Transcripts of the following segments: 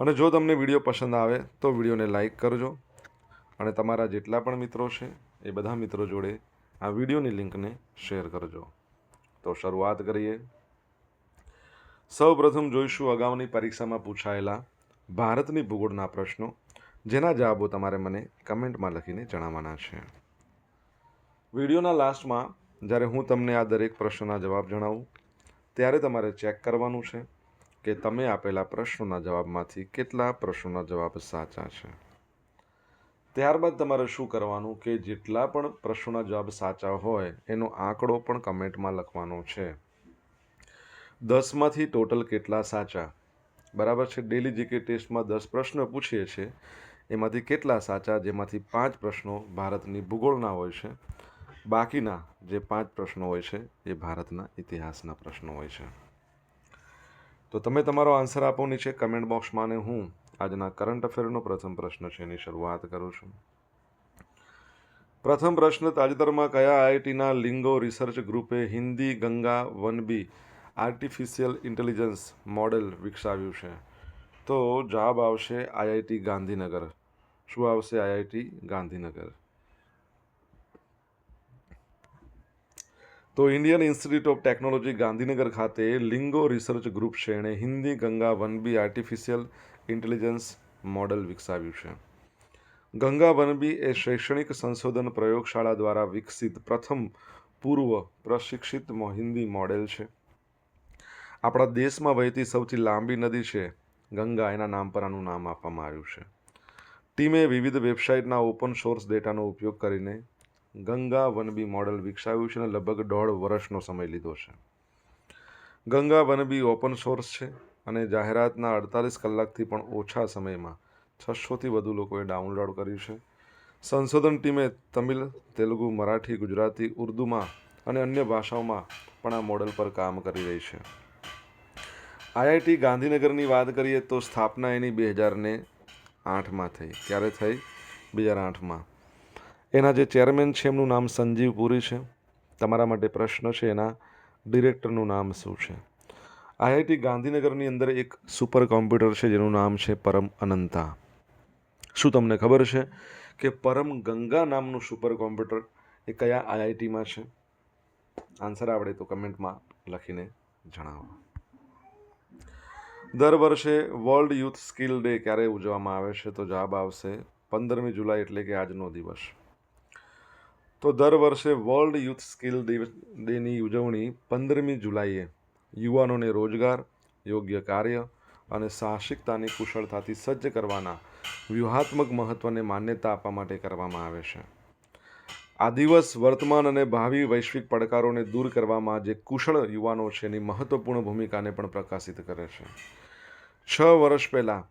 અને જો તમને વીડિયો પસંદ આવે તો વિડીયોને લાઇક કરજો અને તમારા જેટલા પણ મિત્રો છે એ બધા મિત્રો જોડે આ વિડીયોની લિંકને શેર કરજો. તો શરૂઆત કરીએ. સૌ પ્રથમ જોઈશું અગાઉની પરીક્ષામાં પૂછાયેલા ભારતની ભૂગોળના પ્રશ્નો, જેના જવાબો તમારે મને કમેન્ટમાં લખીને જણાવવાના છે. વિડીયોના લાસ્ટમાં જ્યારે હું તમને આ દરેક પ્રશ્નોના જવાબ જણાવું, ત્યારે તમારે ચેક કરવાનું છે. કે તમે આપેલા પ્રશ્નોના જવાબમાંથી કેટલા પ્રશ્નોના જવાબ સાચા છે? ત્યારબાદ તમારે શું કરવાનું કે જેટલા પણ પ્રશ્નોના જવાબ સાચા હોય, એનો આંકડો પણ કમેન્ટમાં લખવાનો છે. દસમાંથી ટોટલ કેટલા સાચા? બરાબર છે? ડેલી જીકે ટેસ્ટમાં દસ પ્રશ્નો પૂછીએ છીએ. એમાંથી કેટલા સાચા? જેમાંથી પાંચ પ્રશ્નો ભારતની ભૂગોળના હોય છે. બાકીના જે પાંચ પ્રશ્નો હોય છે, એ ભારતના ઇતિહાસના પ્રશ્નો હોય છે. તો તમે તમારો આન્સર આપો નીચે કમેન્ટ બોક્સમાં અને હું આજના કરંટ અફેરનો પ્રથમ પ્રશ્ન છે એની શરૂઆત કરું છું. પ્રથમ પ્રશ્ન, તાજેતરમાં કયા આઈઆઈટીના Lingo research ગ્રુપે Hindi Ganga one B artificial intelligence model વિકસાવ્યું છે? તો જવાબ આવશે આઈઆઈટી ગાંધીનગર. શું આવશે આઈઆઈટી ગાંધીનગર? તો Indian Institute of Technology Gandhinagar ખાતે લિંગો રિસર્ચ ગ્રુપ એણે Hindi Ganga one B artificial intelligence model વિકસાવ્યું છે. ગંગા વનબી એ શૈક્ષણિક સંશોધન પ્રયોગશાળા દ્વારા વિકસિત પ્રથમ પૂર્વ પ્રશિક્ષિત હિન્દી મોડેલ છે. આપણા દેશમાં વહેતી સૌથી લાંબી નદી છે ગંગા. એના નામ પર આનું નામ આપવામાં આવ્યું છે. ટીમે વિવિધ વેબસાઇટના ઓપન સોર્સ ડેટાનો ઉપયોગ કરીને ગંગા વનબી મોડેલ વિકસાવ્યું છે અને લગભગ દોઢ વર્ષનો સમય લીધો છે. ગંગા વનબી ઓપન સોર્સ છે અને જાહેરાતના અડતાલીસ કલાકથી પણ ઓછા સમયમાં છસોથી વધુ લોકોએ ડાઉનલોડ કર્યું છે. સંશોધન ટીમે તમિલ, તેલુગુ, મરાઠી, ગુજરાતી, ઉર્દુમાં અને અન્ય ભાષાઓમાં પણ આ મોડેલ પર કામ કરી રહી છે. આઈઆઈટી ગાંધીનગરની વાત કરીએ તો સ્થાપના એની બે હજારને આઠમાં થઈ. ક્યારે થઈ? બે હજાર આઠમાં. એના જે ચેરમેન છે, એમનું નામ સંજીવ પુરી છે. તમારા માટે પ્રશ્ન છે, એના ડિરેક્ટરનું નામ શું છે? આઈઆઈટી ગાંધીનગરની અંદર એક સુપર કોમ્પ્યુટર છે, જેનું નામ છે પરમ અનંતા. શું તમને ખબર છે કે પરમ ગંગા નામનું સુપર કોમ્પ્યુટર એ કયા આઈઆઈટીમાં છે? આન્સર આવડે તો કમેન્ટમાં લખીને જણાવો. દર વર્ષે વર્લ્ડ યુથ સ્કિલ ડે ક્યારે ઉજવવામાં આવે છે? તો જવાબ આવશે પંદરમી જુલાઈ એટલે કે આજનો દિવસ. તો દર વર્ષે વર્લ્ડ યુથ સ્કિલ ડેની ઉજવણી પંદરમી જુલાઈએ. યુવાનોને રોજગાર, યોગ્ય કાર્ય અને સાહસિકતાની કુશળતાથી સજ્જ કરવાના વ્યૂહાત્મક મહત્ત્વને માન્યતા આપવા માટે કરવામાં આવે છે. આ દિવસ વર્તમાન અને ભાવિ વૈશ્વિક પડકારોને દૂર કરવામાં જે કુશળ યુવાનો છે એની મહત્વપૂર્ણ ભૂમિકાને પણ પ્રકાશિત કરે છે. છ વર્ષ પહેલાં,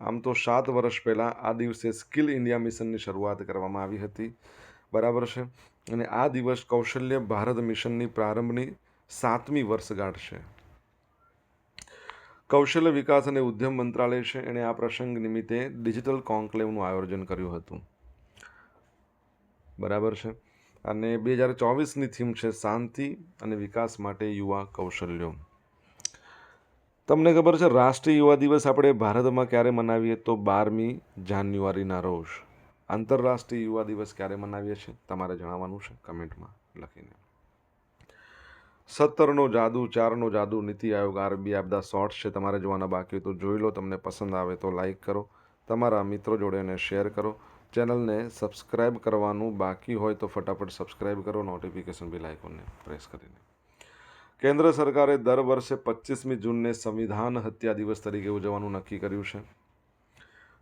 આમ તો સાત વર્ષ પહેલાં આ દિવસે સ્કિલ ઇન્ડિયા મિશનની શરૂઆત કરવામાં આવી હતી. બરાબર છે? અને આ દિવસ કૌશલ્ય ભારત મિશનની પ્રારંભની સાતમી વર્ષગાંઠ છે. કૌશલ્ય વિકાસ અને ઉદ્યમ મંત્રાલય છે. એણે આ પ્રસંગ નિમિત્તે ડિજિટલ કોન્કલેવનું આયોજન કર્યું હતું. બરાબર છે? અને બે હજાર ચોવીસની થીમ છે શાંતિ અને વિકાસ માટે યુવા કૌશલ્યો. તમને ખબર છે, રાષ્ટ્રીય યુવા દિવસ આપણે ભારતમાં ક્યારે મનાવીએ તો બારમી જાન્યુઆરીના રોજ. આંતરરાષ્ટ્રીય યુવા દિવસ ક્યારે મનાવીએ છીએ? તમારે જણાવવાનું છે કમેન્ટમાં લખીને. સત્તરનો જાદુ, ચારનો જાદુ નીતિ આયોગ આરબી આ બધા શોર્ટ્સ છે. તમારે જોવાના બાકી તો જોઈ લો. તમને પસંદ આવે તો લાઈક કરો. તમારા મિત્રો જોડે એને શેર કરો. ચેનલને સબસ્ક્રાઇબ કરવાનું બાકી હોય તો ફટાફટ સબસ્ક્રાઇબ કરો. નોટિફિકેશન બિલ આઇકોનને પ્રેસ કરીને. કેન્દ્ર સરકારે દર વર્ષે પચીસમી જૂનને સંવિધાન હત્યા દિવસ તરીકે ઉજવવાનું નક્કી કર્યું છે.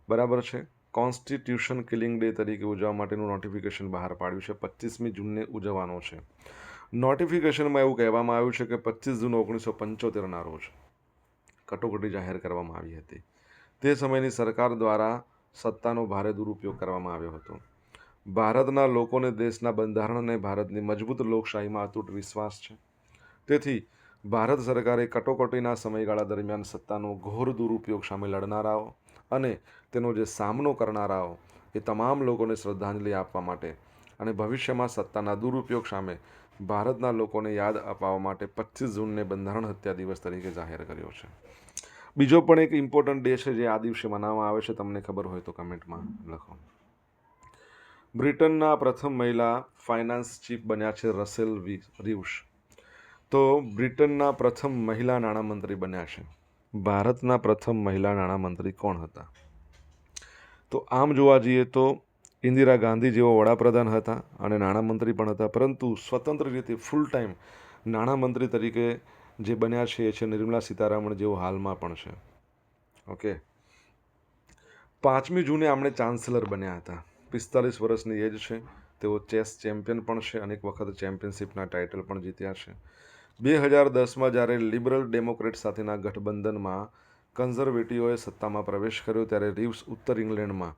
બરાબર છે? કોન્સ્ટિટ્યુશન કિલિંગ ડે તરીકે ઉજવવા માટેનું નોટિફિકેશન બહાર પાડ્યું છે. પચીસમી જૂનને ઉજવવાનો છે. નોટિફિકેશનમાં એવું કહેવામાં આવ્યું છે કે પચીસ જૂન ઓગણીસો પંચોતેરના રોજ કટોકટી જાહેર કરવામાં આવી હતી. તે સમયની સરકાર દ્વારા સત્તાનો ભારે દુરુપયોગ કરવામાં આવ્યો હતો. ભારતના લોકોને દેશના બંધારણ અને ભારતની મજબૂત લોકશાહીમાં અતૂટ વિશ્વાસ છે. તેથી ભારત સરકારે કટોકટીના સમયગાળા દરમિયાન સત્તાનો ઘોર દુરુપયોગ સામે લડનારાઓ અને તેનો જે સામનો કરનારાઓ એ તમામ લોકોને શ્રદ્ધાંજલિ આપવા માટે અને ભવિષ્યમાં સત્તાના દુરુપયોગ સામે ભારતના લોકોને યાદ અપાવવા માટે પચીસ જૂનને બંધારણ હત્યા દિવસ તરીકે જાહેર કર્યો છે. બીજો પણ એક ઇમ્પોર્ટન્ટ ડે છે જે આ દિવસે મનાવવામાં આવે છે. તમને ખબર હોય તો કમેન્ટમાં લખો. બ્રિટનના પ્રથમ મહિલા ફાઇનાન્સ ચીફ બન્યા છે રસેલ રિવ્સ તો બ્રિટનના પ્રથમ મહિલા નાણામંત્રી બન્યા છે. ભારતના પ્રથમ મહિલા નાણામંત્રી કોણ હતા? તો આમ જોવા જઈએ તો ઇન્દિરા ગાંધી જેઓ વડાપ્રધાન હતા અને નાણામંત્રી પણ હતા, પરંતુ સ્વતંત્ર રીતે ફૂલ ટાઈમ નાણામંત્રી તરીકે જે બન્યા છે એ છે નિર્મલા સીતારામણ જેઓ હાલમાં પણ છે. ઓકે પાંચમી જૂને આમણે ચાન્સેલર બન્યા હતા. પિસ્તાલીસ વર્ષની એજ છે. તેઓ ચેસ ચેમ્પિયન પણ છે અનેક વખત ચેમ્પિયનશિપના ટાઇટલ પણ જીત્યા છે. બે હજાર દસમાં જ્યારે લિબરલ ડેમોક્રેટ સાથેના ગઠબંધનમાં કન્ઝર્વેટિવોએ સત્તામાં પ્રવેશ કર્યો ત્યારે રીવ્સ ઉત્તર ઇંગ્લેન્ડમાં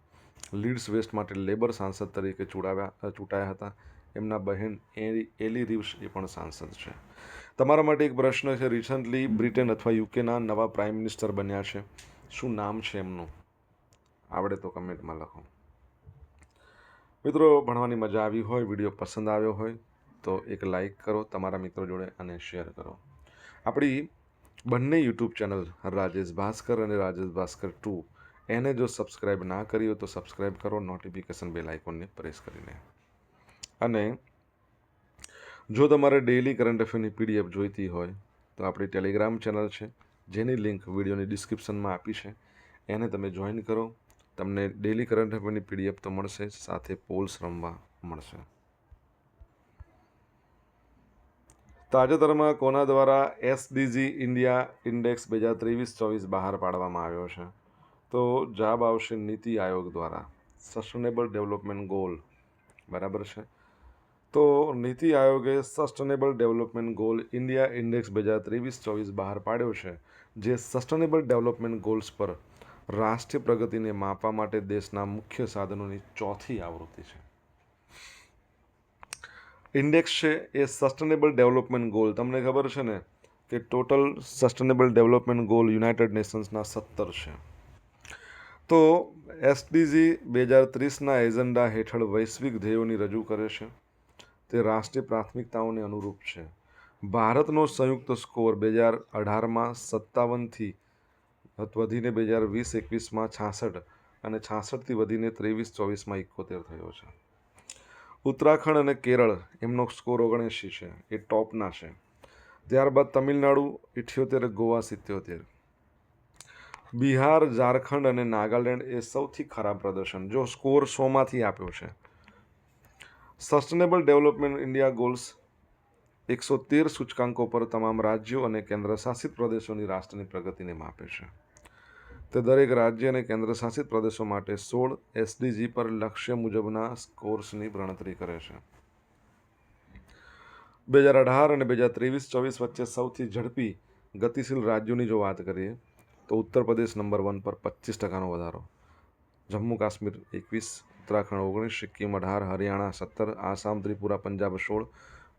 લીડ્સ વેસ્ટ માટે લેબર સાંસદ તરીકે ચૂડાવ્યા ચૂંટાયા હતા. એમના બહેન એલી એલી રીવ્સ એ પણ સાંસદ છે. તમારા માટે એક પ્રશ્ન છે. રિસન્ટલી બ્રિટન અથવા યુકેના નવા પ્રાઇમ મિનિસ્ટર બન્યા છે. શું નામ છે એમનું? આવડે તો કમેન્ટમાં લખો. મિત્રો, ભણવાની મજા આવી હોય, વીડિયો પસંદ આવ્યો હોય તો એક લાઈક કરો, તમારા મિત્રો જોડે અને શેર કરો. આપણી બંને યુટ્યુબ ચેનલ રાજેશ ભાસ્કર અને રાજેશ ભાસ્કર ટુ, એને જો સબસ્ક્રાઈબ ના કરી હોય તો સબસ્ક્રાઈબ કરો નોટિફિકેશન બેલ આઇકોનને પ્રેસ કરીને. અને જો તમારે ડેઇલી કરંટ અફેરની પીડીએફ જોઈતી હોય, તો આપણી ટેલિગ્રામ ચેનલ છે, જેની લિંક વિડીયોની ડિસ્ક્રિપ્શનમાં આપી છે. એને તમે જોઈન કરો, તમને ડેઇલી કરંટ અફેરની પીડીએફ તો મળશે, સાથે પોલ્સ રમવા મળશે. તાજેતરમાં કોના દ્વારા એસડીજી ઇન્ડિયા ઇન્ડેક્સ બે હજાર ત્રેવીસ ચોવીસ બહાર પાડવામાં આવ્યો છે? તો જવાબ આવશે નીતિ આયોગ દ્વારા. Sustainable development goal. બરાબર છે? તો નીતિ આયોગે sustainable development goal India index બે હજાર ત્રેવીસ ચોવીસ બહાર પાડ્યો છે, જે સસ્ટેનેબલ ડેવલપમેન્ટ ગોલ્સ પર રાષ્ટ્રીય પ્રગતિને માપવા માટે દેશના મુખ્ય સાધનોની ચોથી આવૃત્તિ છે. ઇન્ડેક્સ છે એ સસ્ટેનેબલ ડેવલપમેન્ટ ગોલ. તમને ખબર છે ને? કે total sustainable development goal United નેશન્સના સત્તર છે. તો એસડીજી બે હજાર ત્રીસના એજન્ડા હેઠળ વૈશ્વિક ધ્યેયોની રજૂ કરે છે. તે રાષ્ટ્રીય પ્રાથમિકતાઓને અનુરૂપ છે. ભારતનો સંયુક્ત સ્કોર બે હજાર અઢારમાં સત્તાવનથી વધીને બે હજાર વીસ એકવીસમાં છાસઠ અને છાસઠથી વધીને ત્રેવીસ ચોવીસમાં એકોતેર થયો છે. ઉત્તરાખંડ અને કેરળ એમનો સ્કોર ઓગણએંશી છે. એ ટોપના છે. ત્યારબાદ તમિલનાડુ ઇઠ્યોતેર, ગોવા સિત્યોતેર. બિહાર, ઝારખંડ અને નાગાલેન્ડ એ સૌથી ખરાબ પ્રદર્શન. જો સ્કોર સોમાંથી આપ્યો છે. સસ્ટેનેબલ ડેવલપમેન્ટ ઇન્ડિયા ગોલ્સ એકસો તેર સૂચકાંકો પર તમામ રાજ્યો અને કેન્દ્રશાસિત પ્રદેશોની રાષ્ટ્રની પ્રગતિને માપે છે. તે દરેક રાજ્ય અને કેન્દ્રશાસિત પ્રદેશો માટે સોળ એસડીજી પર લક્ષ્ય મુજબના સ્કોર્સની ગણતરી કરે છે. બે હજાર અઢાર અને બે હજાર ત્રેવીસ ચોવીસ વચ્ચે સૌથી ઝડપી, ગતિશીલ રાજ્યોની જો વાત કરીએ, તો ઉત્તર પ્રદેશ નંબર વન પર પચીસ ટકાનો વધારો. જમ્મુ કાશ્મીર એકવીસ, ઉત્તરાખંડ ઓગણીસ, સિક્કિમ અઢાર, હરિયાણા સત્તર, આસામ, ત્રિપુરા પંજાબ સોળ,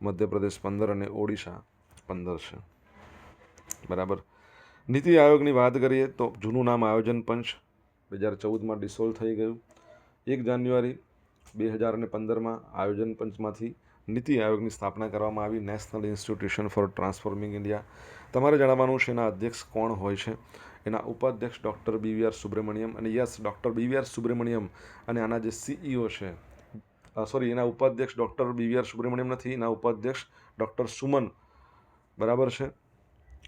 મધ્યપ્રદેશ પંદર અને ઓડિશા પંદર છે. બરાબર? નીતિ આયોગની વાત કરીએ તો જૂનું નામ આયોજન પંચ બે હજાર ચૌદમાં ડિસોલ્વ થઈ ગયું. એક જાન્યુઆરી બે હજાર અને પંદરમાં આયોજન પંચમાંથી નીતિ આયોગની સ્થાપના કરવામાં આવી. National Institution for Transforming India. તમારે જણાવવાનું છે એના અધ્યક્ષ કોણ હોય છે? એના ઉપાધ્યક્ષ ડૉક્ટર બીવીઆર સુબ્રમણ્યમ અને યસ, ડૉક્ટર બીવીઆર સુબ્રમણ્યમ અને આના જે સીઈઓ છે સોરી, એના ઉપાધ્યક્ષ ડૉક્ટર બીવીઆર સુબ્રમણ્યમ નથી, એના ઉપાધ્યક્ષ ડૉક્ટર સુમન. બરાબર છે?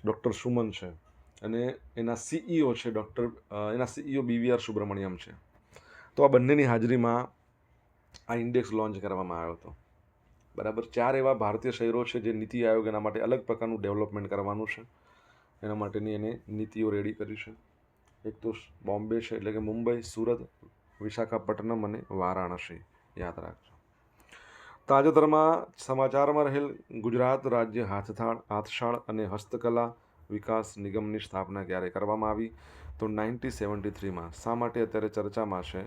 ડૉક્ટર સુમન છે. અને એના સીઈઓ છે ડૉક્ટર એના સીઈઓ બીવીઆર સુબ્રમણ્યમ છે. તો આ બંનેની હાજરીમાં આ ઇન્ડેક્સ લોન્ચ કરવામાં આવ્યો હતો. બરાબર, ચાર એવા ભારતીય શહેરો છે જે નીતિ આયોગ એના માટે અલગ પ્રકારનું ડેવલપમેન્ટ કરવાનું છે. એના માટેની એને નીતિઓ રેડી કરી છે. એક તો બોમ્બે છે, એટલે કે મુંબઈ, સુરત, વિશાખાપટ્ટનમ અને વારાણસી. યાદ રાખજો. તાજેતરમાં સમાચારમાં રહેલ ગુજરાત રાજ્ય હાથથાળ, હાથશાળ અને હસ્તકલા વિકાસ નિગમની સ્થાપના ક્યારે કરવામાં આવી? તો નાઇન્ટી સેવન્ટી થ્રીમાં. શા માટે અત્યારે ચર્ચામાં છે?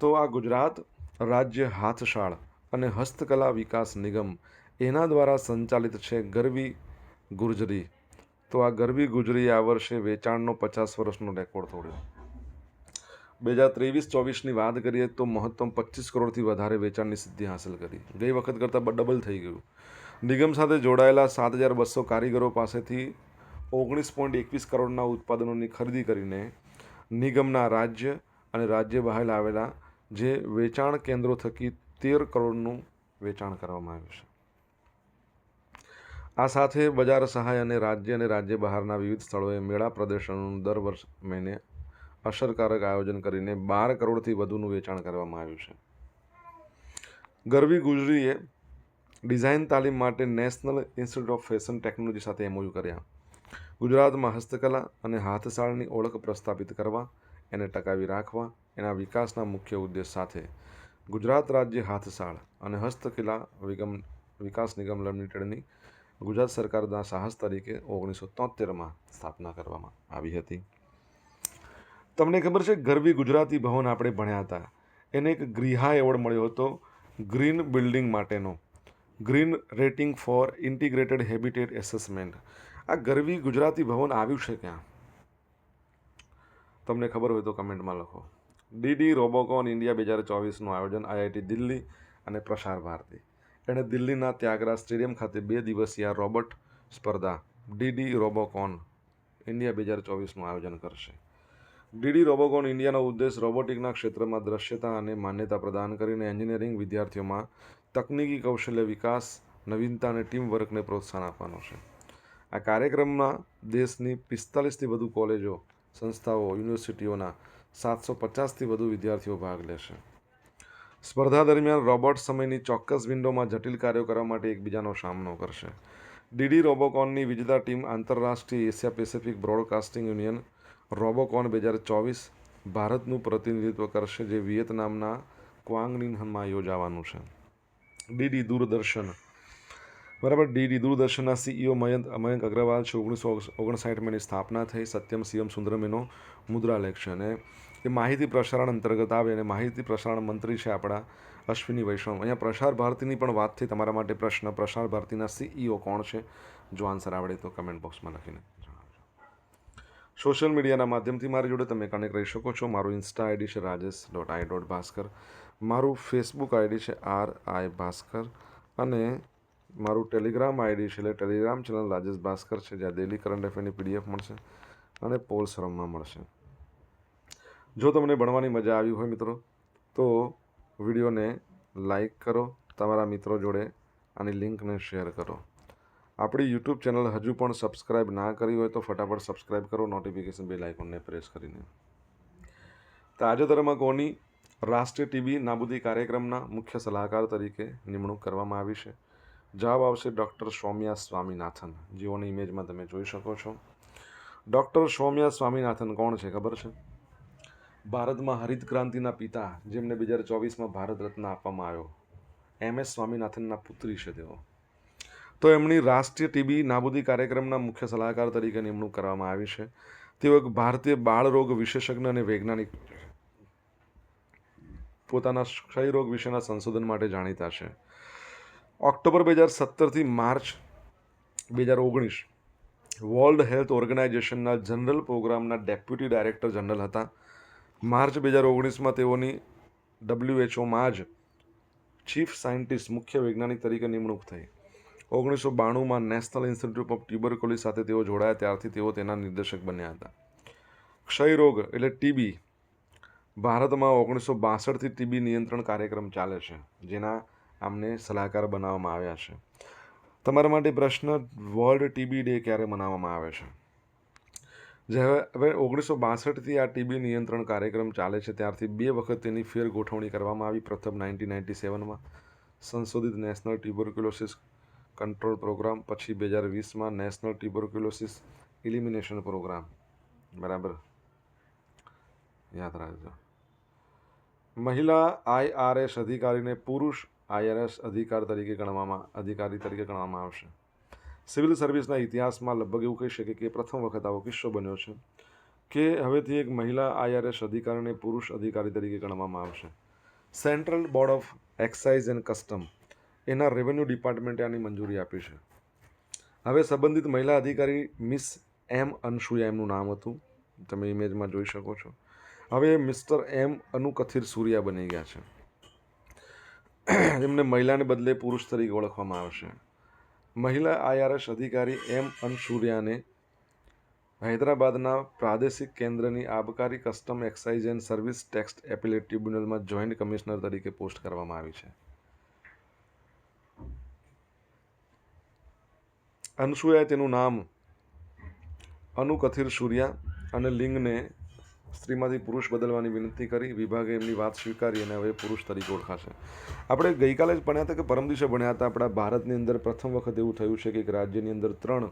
તો આ ગુજરાત રાજ્ય હાથશાળ અને હસ્તકલા વિકાસ નિગમ એના દ્વારા સંચાલિત છે ગરવી ગુર્જરી. તો આ ગરવી ગુજરી આ વર્ષે વેચાણનો પચાસ વર્ષનો રેકોર્ડ તોડ્યો. બે હજાર ત્રેવીસ ચોવીસની વાત કરીએ તો મહત્તમ પચીસ કરોડથી વધારે વેચાણની સિદ્ધિ હાંસલ કરી. ગઈ વખત કરતાં ડબલ થઈ ગયું. નિગમ સાથે જોડાયેલા સાત હજાર બસો કારીગરો પાસેથી ઓગણીસ પોઈન્ટ એકવીસ કરોડના ઉત્પાદનોની ખરીદી કરીને નિગમના રાજ્ય અને રાજ્ય બહાર આવેલા જે વેચાણ કેન્દ્રો થકી તેર કરોડનું વેચાણ કરવામાં આવ્યું છે. આ સાથે બજાર સહાય અને રાજ્ય અને રાજ્ય બહારના વિવિધ સ્થળોએ મેળા પ્રદર્શનનું દર વર્ષ મહિને અસરકારક આયોજન કરીને બાર કરોડથી વધુનું વેચાણ કરવામાં આવ્યું છે. ગરવી ગુજરીએ ડિઝાઇન તાલીમ માટે National Institute of Fashion Technology સાથે એમઓયુ કર્યા. ગુજરાતમાં હસ્તકલા અને હાથશાળની ઓળખ પ્રસ્થાપિત કરવા, એને ટકાવી રાખવા, એના વિકાસના મુખ્ય ઉદ્દેશ સાથે ગુજરાત રાજ્ય હાથશાળ અને હસ્તકલા વિગમ, વિકાસ નિગમ લિમિટેડની ગુજરાત સરકારના સાહસ તરીકે ઓગણીસો તોતેરમાં સ્થાપના કરવામાં આવી હતી. તમને ખબર છે, ગરવી ગુજરાતી ભવન આપણે ભણ્યા હતા. એને એક ગ્રીહા એવોર્ડ મળ્યો હતો, ગ્રીન બિલ્ડિંગ માટેનો. Green rating for integrated habitat assessment. આ ગરવી ગુજરાતી ભવન આવ્યું છે ક્યાં? તમને ખબર હોય તો કમેન્ટમાં લખો. ડીડી રોબોકોન ઇન્ડિયા બે હજાર ચોવીસનું આયોજન, આઈઆઈટી દિલ્હી અને પ્રસાર ભારતી. એણે દિલ્હીના ત્યાગરા સ્ટેડિયમ ખાતે બે દિવસીય રોબોટ સ્પર્ધા ડીડી રોબોકોન ઇન્ડિયા બે હજાર ચોવીસનું આયોજન કરશે. ડીડી રોબોકોન ઇન્ડિયાનો ઉદ્દેશ રોબોટિકના ક્ષેત્રમાં દ્રશ્યતા અને માન્યતા પ્રદાન કરીને એન્જિનિયરિંગ વિદ્યાર્થીઓમાં તકનીકી કૌશલ્ય વિકાસ, નવીનતા અને ટીમ વર્કને પ્રોત્સાહન આપવાનો છે. આ કાર્યક્રમમાં દેશની પિસ્તાલીસથી વધુ કોલેજો, સંસ્થાઓ, યુનિવર્સિટીઓના સાતસો પચાસથી વધુ વિદ્યાર્થીઓ ભાગ લેશે. સ્પર્ધા દરમિયાન રોબોટ સમયની ચોક્કસ વિન્ડોમાં જટિલ કાર્યો કરવા માટે એકબીજાનો સામનો કરશે. ડીડી રોબોકોનની વિજેતા ટીમ આંતરરાષ્ટ્રીય Asia Pacific Broadcasting Union Robocon બે હજાર ચોવીસ ભારતનું પ્રતિનિધિત્વ કરશે, જે વિયેતનામના ક્વાંગનિનમાં યોજાવાનું છે. ડીડી દૂરદર્શન બરાબર. ડીડી દૂરદર્શનના સીઈઓ મયંક મયંક અગ્રવાલ છે. ઓગણીસો ઓગણસાઠમાં એની સ્થાપના થઈ. સત્યમ સીએમ સુંદરમ એનો મુદ્રાલેખ છે અને એ માહિતી પ્રસારણ અંતર્ગત આવે અને માહિતી પ્રસારણ મંત્રી છે આપણા અશ્વિની વૈષ્ણવ. અહીંયા પ્રસાર ભારતીની પણ વાત થઈ. તમારા માટે પ્રશ્ન. પ્રસાર ભારતીના સીઈઓ કોણ છે? જો આન્સર આવડે તો કમેન્ટ બોક્સમાં લખીને સોશિયલ મીડિયાના માધ્યમથી મારી જોડે તમે કનેક્ટ રહી શકો છો. મારું ઇન્સ્ટા આઈડી છે Rajesh dot I dot Bhaskar મારું ફેસબુક આઈડી છે આર આઈ ભાસ્કર. અને મારું ટેલિગ્રામ આઈડી છે એટલે ટેલિગ્રામ ચેનલ રાજેશ ભાસ્કર છે, જ્યાં ડેલી કરંટ અફેરની પીડીએફ મળશે અને પોલ્સ રમવા મળશે. જો તમને ભણવાની મજા આવી હોય મિત્રો, તો વિડીયોને લાઈક કરો, તમારા મિત્રો જોડે આની લિંકને શેર કરો. આપણી યુટ્યુબ ચેનલ હજુ પણ સબસ્ક્રાઇબ ના કરી હોય તો ફટાફટ સબસ્ક્રાઇબ કરો નોટિફિકેશન બેલ આઇકોનને પ્રેસ કરીને. તાજેતરમાં કોની રાષ્ટ્રીય ટીવી નાબૂદી કાર્યક્રમના મુખ્ય સલાહકાર તરીકે નિમણૂક કરવામાં આવી છે? જવાબ આવશે ડૉક્ટર સૌમ્યા સ્વામીનાથન. જેઓની ઇમેજમાં તમે જોઈ શકો છો. ડૉક્ટર સૌમ્યા સ્વામીનાથન કોણ છે ખબર છે? ભારતમાં હરિત ક્રાંતિના પિતા જેમને બે હજાર ચોવીસમાં ભારત રત્ન આપવામાં આવ્યો. એમ એસ સ્વામીનાથનના પુત્રી છે તેઓ. તો એમની રાષ્ટ્રીય ટીબી નાબૂદી કાર્યક્રમના મુખ્ય સલાહકાર તરીકે નિમણૂક કરવામાં આવી છે. તેઓ એક ભારતીય બાળરોગ વિશેષજ્ઞ અને વૈજ્ઞાનિક પોતાના ક્ષયરોગ વિશેના સંશોધન માટે જાણીતા છે. ઓક્ટોબર બે હજાર સત્તરથી માર્ચ બે હજાર ઓગણીસ વર્લ્ડ હેલ્થ ઓર્ગેનાઇઝેશનના જનરલ પ્રોગ્રામના ડેપ્યુટી ડાયરેક્ટર જનરલ હતા. માર્ચ બે હજાર ઓગણીસમાં તેઓની ડબલ્યુએચઓમાં જ ચીફ સાયન્ટિસ્ટ, મુખ્ય વૈજ્ઞાનિક તરીકે નિમણૂક થઈ. ઓગણીસો બાણુંમાં નેશનલ ઇન્સ્ટિટ્યૂટ ઓફ ટ્યુબરકોલી સાથે તેઓ જોડાયા, ત્યારથી તેઓ તેના નિર્દેશક બન્યા હતા. ક્ષય રોગ એટલે ટીબી. ભારતમાં ઓગણીસો બાસઠથી ટીબી નિયંત્રણ કાર્યક્રમ ચાલે છે, જેના આમને સલાહકાર બનાવવામાં આવ્યા છે. તમારા માટે પ્રશ્ન વર્લ્ડ ટીબી ડે ક્યારે મનાવવામાં આવે છે? જે હવે હવે ઓગણીસો બાસઠથી આ ટીબી નિયંત્રણ કાર્યક્રમ ચાલે છે, ત્યારથી બે વખત તેની ફેર ગોઠવણી કરવામાં આવી. પ્રથમ નાઇન્ટીન નાઇન્ટી સેવનમાં સંશોધિત નેશનલ ટ્યુબરક્યુલોસિસ કંટ્રોલ પ્રોગ્રામ, પછી બે હજાર વીસમાં નેશનલ ટ્યુબરક્યુલોસિસ ઇલિમિનેશન પ્રોગ્રામ. બરાબર? યાદ રાખજો. મહિલા આઈઆરએસ અધિકારીને પુરુષ આઈઆરએસ અધિકાર તરીકે ગણવામાં, અધિકારી તરીકે ગણવામાં આવશે. સિવિલ સર્વિસના ઇતિહાસમાં લગભગ એવું કહી શકે કે પ્રથમ વખત આવો કિસ્સો બન્યો છે કે હવેથી એક મહિલા આઈઆરએસ અધિકારીને પુરુષ અધિકારી તરીકે ગણવામાં આવશે. Central Board of Excise and Custom, એના રેવન્યુ ડિપાર્ટમેન્ટે આની મંજૂરી આપી છે. હવે સંબંધિત મહિલા અધિકારી મિસ એમ અનસુયા એમનું નામ હતું, તમે ઇમેજમાં જોઈ શકો છો. હવે મિસ્ટર એમ અનુકથિર સૂર્યા બની ગયા છે. એમને મહિલાને બદલે પુરુષ તરીકે ઓળખવામાં આવશે. મહિલા આઈઆરએસ અધિકારી એમ અનસુર્યાને હૈદરાબાદના પ્રાદેશિક કેન્દ્રની આબકારી custom excise and service tax appellate ટ્રિબ્યુનલમાં joint commissioner તરીકે પોસ્ટ કરવામાં આવી છે. અનસુયાએ તેનું નામ અનુકથિર સૂર્યા અને લિંગને સ્ત્રીમાંથી પુરુષ બદલવાની વિનંતી કરી, વિભાગે એમની વાત સ્વીકારી અને હવે પુરુષ તરીકે ઓળખાશે. આપણે ગઈકાલે જ ભણ્યા હતા કે પરમ દિવસે ભણ્યા હતા? આપણા ભારતની અંદર પ્રથમ વખત એવું થયું છે કે એક રાજ્યની અંદર ત્રણ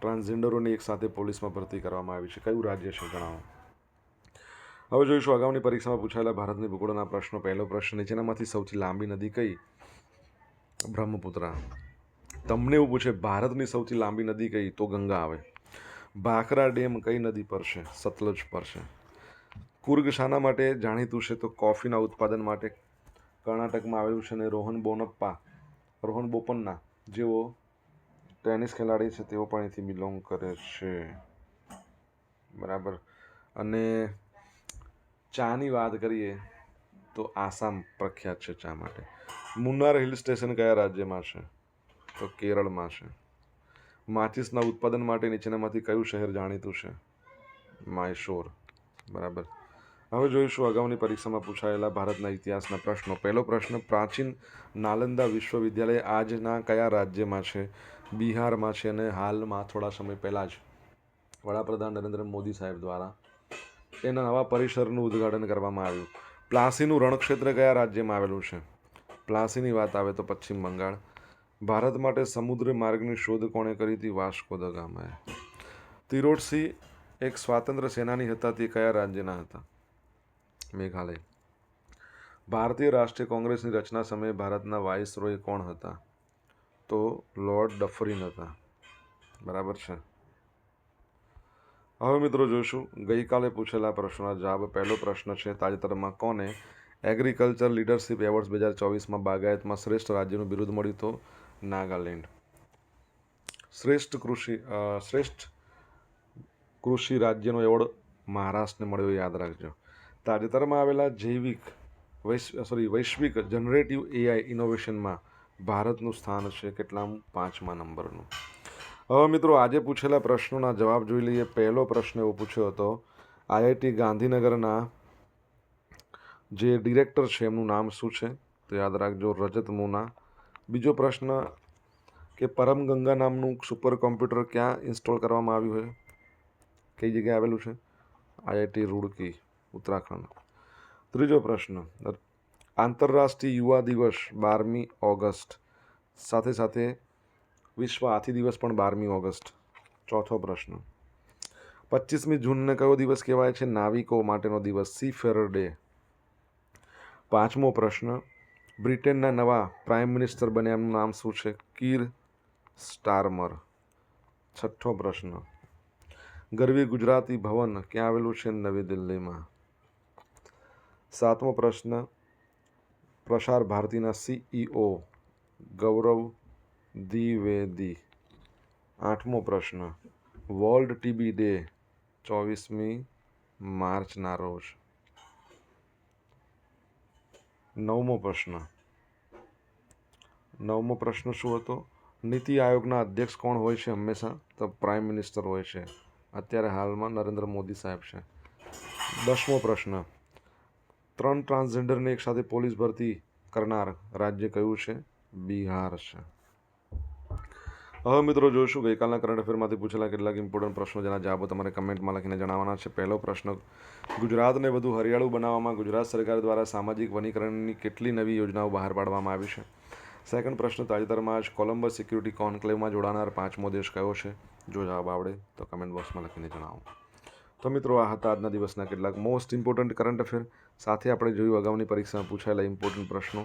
ટ્રાન્સજેન્ડરોને એક સાથે પોલીસમાં ભરતી કરવામાં આવી છે. કયું રાજ્ય છે જણાવો. હવે જોઈશું અગાઉની પરીક્ષામાં પૂછાયેલા ભારતની ભૂગોળના પ્રશ્નો. પહેલો પ્રશ્ન નીચેનામાંથી સૌથી લાંબી નદી કઈ? બ્રહ્મપુત્રા. તમને એવું પૂછે, ભારતની સૌથી લાંબી નદી કઈ? તો ગંગા આવે. ભાખરા ડેમ કઈ નદી પર છે? સતલજ પર છે. કુર્ગ શાના માટે જાણીતું છે તો કોફીના ઉત્પાદન માટે કર્ણાટકમાં આવેલું છે અને રોહન બોનપ્પા, રોહન બોપન્ના જેઓ ટેનિસ ખેલાડી છે, તેઓ પણ અહીંથી બિલોંગ કરે છે. બરાબર. અને ચાની વાત કરીએ તો આસામ પ્રખ્યાત છે ચા માટે. મુન્નાર હિલ સ્ટેશન કયા રાજ્યમાં છે? તો કેરળમાં છે. માચિસના ઉત્પાદન માટે નીચેનામાંથી કયું શહેર જાણીતું છે? માયસોર બરાબર. હવે જોઈશું અગાઉની પરીક્ષામાં પૂછાયેલા ભારતના ઇતિહાસના પ્રશ્નો. પહેલો પ્રશ્ન, પ્રાચીન નાલંદા વિશ્વવિદ્યાલય આજના કયા રાજ્યમાં છે? બિહારમાં છે અને હાલમાં થોડા સમય પહેલાં જ વડાપ્રધાન નરેન્દ્ર મોદી સાહેબ દ્વારા એના નવા પરિસરનું ઉદ્ઘાટન કરવામાં આવ્યું. પ્લાસીનું રણક્ષેત્ર કયા રાજ્યમાં આવેલું છે? પ્લાસીની વાત આવે તો પશ્ચિમ બંગાળ. ભારત માટે સમુદ્ર માર્ગની શોધ કોણે કરી હતી? Vasco da ગામાએ. તિરોટસિંહ એક સ્વાતંત્ર્ય સેનાની હતા, તે કયા રાજ્યના હતા? મેઘાલય. ભારતીય રાષ્ટ્રીય કોંગ્રેસની રચના સમયે ભારતના વાઇસરોય કોણ હતા? તો લોર્ડ ડફરિન હતા. બરાબર છે? હવે મિત્રો જોઈશું, ગઈકાલે પૂછેલા પ્રશ્નોના જવાબ. પહેલો પ્રશ્ન છે, તાજેતરમાં કોને એગ્રીકલ્ચર લીડરશિપ એવોર્ડ્સ બે હજાર ચોવીસમાં બાગાયતમાં શ્રેષ્ઠ રાજ્યનું બિરુદ મળ્યું તો? નાગાલેન્ડ. શ્રેષ્ઠ કૃષિ શ્રેષ્ઠ કૃષિ રાજ્યનો એવોર્ડ મહારાષ્ટ્રને મળ્યો, યાદ રાખજો. તાજેતરમાં આવેલા જૈવિક સોરી વૈશ્વિક જનરેટિવ એઆઈ ઇનોવેશનમાં ભારતનું સ્થાન છે કેટલામ પાંચમા નંબરનું. હવે મિત્રો, આજે પૂછેલા પ્રશ્નોના જવાબ જોઈ લઈએ. પહેલો પ્રશ્ન એવો પૂછ્યો હતો આઈઆઈટી ગાંધીનગરના જે ડિરેક્ટર છે, એમનું નામ શું છે? તો યાદ રાખજો, રજત મુના. બીજો પ્રશ્ન, કે પરમગંગા નામનું સુપર કોમ્પ્યુટર ક્યાં ઇન્સ્ટોલ કરવામાં આવ્યું છે? કઈ જગ્યાએ આવેલું છે? આઈઆઈટી રૂડકી. ઉત્તરાખંડ. ત્રીજો પ્રશ્ન. આંતરરાષ્ટ્રીય યુવા દિવસ બારમી ઓગસ્ટ. સાથે સાથે વિશ્વ હાથી દિવસ પણ બારમી ઓગસ્ટ. ચોથો પ્રશ્ન. પચીસમી જૂનને કયો દિવસ કહેવાય છે? નાવિકો માટેનો દિવસ. સી ફેરર ડે પાંચમો પ્રશ્ન. બ્રિટનના નવા પ્રાઇમ મિનિસ્ટર બન્યા એમનું નામ શું છે? કીર સ્ટારમર. છઠ્ઠો પ્રશ્ન. ગરવી ગુજરાતી ભવન ક્યાં આવેલું છે? નવી દિલ્હીમાં. સાતમો પ્રશ્ન, પ્રસાર ભારતીના સીઈઓ ગૌરવ દ્વિવેદી. આઠમો પ્રશ્ન વર્લ્ડ ટીબી ડે ચોવીસમી માર્ચના રોજ. નવમો પ્રશ્ન નવમો પ્રશ્ન શું હતો? નીતિ આયોગના અધ્યક્ષ કોણ હોય છે હંમેશા? તો પ્રાઇમ મિનિસ્ટર હોય છે. અત્યારે હાલમાં નરેન્દ્ર મોદી સાહેબ છે. દસમો પ્રશ્ન ત્રણ ટ્રાન્સજેન્ડરને એકસાથે પોલીસ ભરતી કરનાર રાજ્ય કયું છે? બિહાર છે. હવે મિત્રો જોઈશું, ગઈકાલના કરંટ અફેરમાંથી પૂછેલા કેટલાક ઇમ્પોર્ટન્ટ પ્રશ્નો, જેના જવાબો તમારે કમેન્ટમાં લખીને જણાવવાના છે. પહેલો પ્રશ્ન, ગુજરાતને વધુ હરિયાળું બનાવવામાં ગુજરાત સરકાર દ્વારા સામાજિક વનીકરણની કેટલી નવી યોજનાઓ બહાર પાડવામાં આવી છે? સેકન્ડ પ્રશ્ન, તાજેતરમાં જ કોલંબસ સિક્યુરિટી કોન્ક્લેવમાં જોડાનાર પાંચમો દેશ કયો છે? જો જવાબ આવડે તો કમેન્ટ બોક્સમાં લખીને જણાવો. તો મિત્રો આ હતા આજના દિવસના કેટલાક મોસ્ટ ઇમ્પોર્ટન્ટ કરંટ અફેર સાથે આપણે જોયું અગાઉની પરીક્ષામાં પૂછાયેલા ઇમ્પોર્ટન્ટ પ્રશ્નો,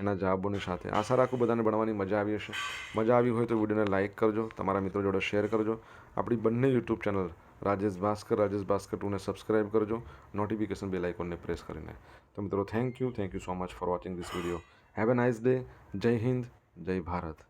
એના જવાબોની સાથે. આશા રાખું બધાને ભણવાની મજા આવી હશે. મજા આવી હોય તો વિડીયોને લાઇક કરજો, તમારા મિત્રો જોડે શેર કરજો. આપણી બંને યુટ્યુબ ચેનલ રાજેશ ભાસ્કર રાજેશ ભાસ્કર ટુને સબસ્ક્રાઇબ કરજો. નોટિફિકેશન બેલ આઇકોનને પ્રેસ કરીને. તો મિત્રો thank you thank you so much for watching this video have a nice day Jai Hind Jai Bharat